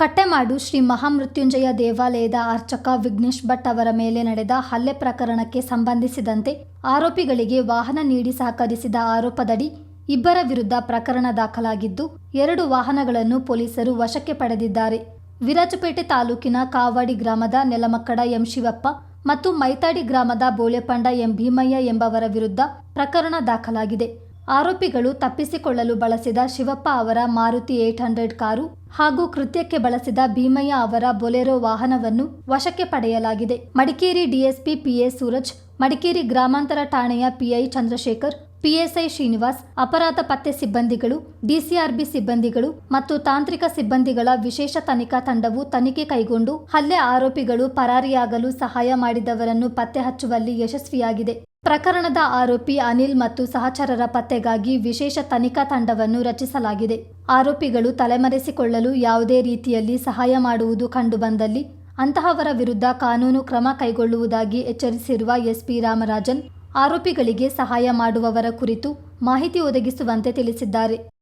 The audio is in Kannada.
ಕಟ್ಟೆಮಾಡು ಶ್ರೀ ಮಹಾಮೃತ್ಯುಂಜಯ ದೇವಾಲಯದ ಅರ್ಚಕ ವಿಘ್ನೇಶ್ ಭಟ್ ಅವರ ಮೇಲೆ ನಡೆದ ಹಲ್ಲೆ ಪ್ರಕರಣಕ್ಕೆ ಸಂಬಂಧಿಸಿದಂತೆ ಆರೋಪಿಗಳಿಗೆ ವಾಹನ ನೀಡಿ ಸಹಕರಿಸಿದ ಆರೋಪದಡಿ ಇಬ್ಬರ ವಿರುದ್ಧ ಪ್ರಕರಣ ದಾಖಲಾಗಿದ್ದು, ಎರಡು ವಾಹನಗಳನ್ನು ಪೊಲೀಸರು ವಶಕ್ಕೆ ಪಡೆದಿದ್ದಾರೆ. ವಿರಾಜಪೇಟೆ ತಾಲೂಕಿನ ಕಾವಾಡಿ ಗ್ರಾಮದ ನೆಲಮಕ್ಕಡ ಎಂ ಶಿವಪ್ಪ ಮತ್ತು ಮೈತಾಡಿ ಗ್ರಾಮದ ಬೋಳೆಪಂಡ ಎಂ ಭೀಮಯ್ಯ ಎಂಬವರ ವಿರುದ್ಧ ಪ್ರಕರಣ ದಾಖಲಾಗಿದೆ. ಆರೋಪಿಗಳು ತಪ್ಪಿಸಿಕೊಳ್ಳಲು ಬಳಸಿದ ಶಿವಪ್ಪ ಅವರ ಮಾರುತಿ ಏಟ್ ಹಂಡ್ರೆಡ್ ಕಾರು ಹಾಗೂ ಕೃತ್ಯಕ್ಕೆ ಬಳಸಿದ ಭೀಮಯ್ಯ ಅವರ ಬೊಲೆರೋ ವಾಹನವನ್ನು ವಶಕ್ಕೆ ಪಡೆಯಲಾಗಿದೆ. ಮಡಿಕೇರಿ ಡಿಎಸ್ಪಿ ಪಿಎ ಸೂರಜ್, ಮಡಿಕೇರಿ ಗ್ರಾಮಾಂತರ ಠಾಣೆಯ ಪಿಐ ಚಂದ್ರಶೇಖರ್ ಪಿಎಸ್ಐ ಶ್ರೀನಿವಾಸ್, ಅಪರಾಧ ಪತ್ತೆ ಸಿಬ್ಬಂದಿಗಳು, ಡಿಸಿಆರ್ಬಿ ಸಿಬ್ಬಂದಿಗಳು ಮತ್ತು ತಾಂತ್ರಿಕ ಸಿಬ್ಬಂದಿಗಳ ವಿಶೇಷ ತನಿಖಾ ತಂಡವು ತನಿಖೆ ಕೈಗೊಂಡು ಹಲ್ಲೆ ಆರೋಪಿಗಳು ಪರಾರಿಯಾಗಲು ಸಹಾಯ ಮಾಡಿದವರನ್ನು ಪತ್ತೆ ಹಚ್ಚುವಲ್ಲಿ ಯಶಸ್ವಿಯಾಗಿದೆ. ಪ್ರಕರಣದ ಆರೋಪಿ ಅನಿಲ್ ಮತ್ತು ಸಹಚರರ ಪತ್ತೆಗಾಗಿ ವಿಶೇಷ ತನಿಖಾ ತಂಡವನ್ನು ರಚಿಸಲಾಗಿದೆ. ಆರೋಪಿಗಳು ತಲೆಮರೆಸಿಕೊಳ್ಳಲು ಯಾವುದೇ ರೀತಿಯಲ್ಲಿ ಸಹಾಯ ಮಾಡುವುದು ಕಂಡುಬಂದಲ್ಲಿ, ಅಂತಹವರ ವಿರುದ್ಧ ಕಾನೂನು ಕ್ರಮ ಕೈಗೊಳ್ಳುವುದಾಗಿ ಎಚ್ಚರಿಸಿರುವ ಎಸ್ಪಿ ರಾಮರಾಜನ್ ಆರೋಪಿಗಳಿಗೆ ಸಹಾಯ ಮಾಡುವವರ ಕುರಿತು ಮಾಹಿತಿ ಒದಗಿಸುವಂತೆ ತಿಳಿಸಿದ್ದಾರೆ.